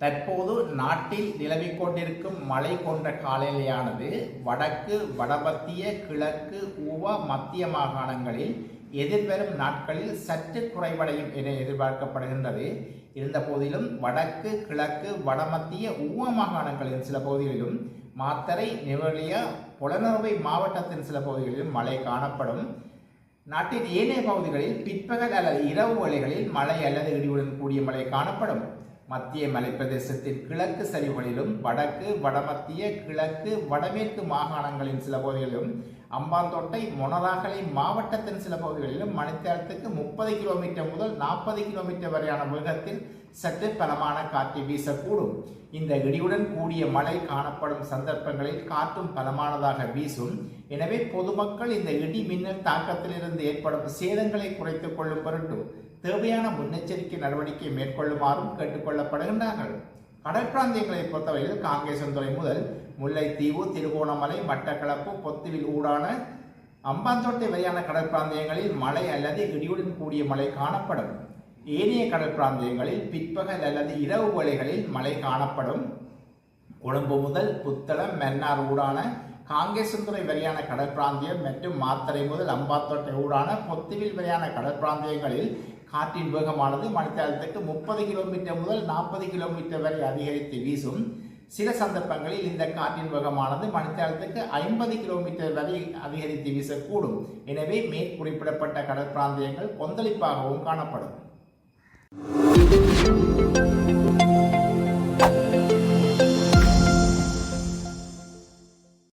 தற்போது நாட்டில் நிலவிக் கொண்டிருக்கும் மழை கொண்ட காலநிலையானது வடக்கு வடமத்திய கிழக்கு ஊவா மத்திய மாகாணங்களில் எதிர்வரும் நாட்களில் சற்று குறைவடையும் என எதிர்பார்க்கப்படுகின்றது. இருந்த போதிலும் வடக்கு கிழக்கு வடமத்திய ஊவ மாகாணங்களின் சில பகுதிகளிலும் மாத்தறை நெவலியா புலனறுவை மாவட்டத்தின் சில பகுதிகளிலும் மழை காணப்படும். நாட்டின் ஏனைய பகுதிகளில் பிற்பகல் அல்லது இரவு வேளைகளில் மழை அல்லது இடியுடன் கூடிய மழை காணப்படும். மத்திய மலைப்பிரதேசத்தின் கிழக்கு சரிவுகளிலும் வடக்கு வடமத்திய கிழக்கு வடமேற்கு மாகாணங்களின் சில பகுதிகளிலும் அம்பாந்தோட்டை மொனராகலை மாவட்டத்தின் சில பகுதிகளிலும் மணித்தேரத்துக்கு முப்பது கிலோமீட்டர் முதல் நாற்பது கிலோமீட்டர் வரையான வேகத்தில் சற்று பலமான காற்று வீசக்கூடும். இந்த இடியுடன் கூடிய மழை காணப்படும் சந்தர்ப்பங்களில் காற்றும் பலமானதாக வீசும். எனவே பொதுமக்கள் இந்த இடி மின்னல் தாக்கத்திலிருந்து ஏற்படும் சேதங்களை குறைத்துக் கொள்ளும் பொருட்டு தேவையான முன்னெச்சரிக்கை நடவடிக்கை மேற்கொள்ளுமாறும் கேட்டுக்கொள்ளப்படுகின்றார்கள் கடற்பிராந்தியங்களை பொறுத்தவரையில் பொறுத்தவரையில் காங்கேசன்துறை முதல் முல்லைத்தீவு திருகோணமலை மட்டக்களப்பு பொத்துவில் ஊடான அம்பாந்தோட்டை வரையான கடற்பிராந்தியங்களில் மழை அல்லது இடியுடன் கூடிய மழை காணப்படும். ஏனைய கடற்பிராந்தியங்களில் பிற்பகல் அல்லது இரவு வேளைகளில் மழை காணப்படும். கொழும்பு முதல் புத்தளம் மென்னார் ஊடான காங்கேசன்துறை வரையான கடற்பிராந்தியம் மற்றும் மாத்தரை முதல் அம்பாத்தோட்டை ஊடான பொத்துவில் வரையான கடற்பிராந்தியங்களில் காற்றின் வேகமானது மணித்தாளத்துக்கு முப்பது கிலோமீட்டர் முதல் நாற்பது கிலோமீட்டர் வரை அதிகரித்து வீசும். சில சந்தர்ப்பங்களில் இந்த காற்றின் வேகமானது மணித்தாளத்துக்கு ஐம்பது கிலோமீட்டர் வரை அதிகரித்து வீசக்கூடும். எனவே மேற்குறிப்பிடப்பட்ட கடற்பிராந்தியங்கள் கொந்தளிப்பாகவும் காணப்படும்.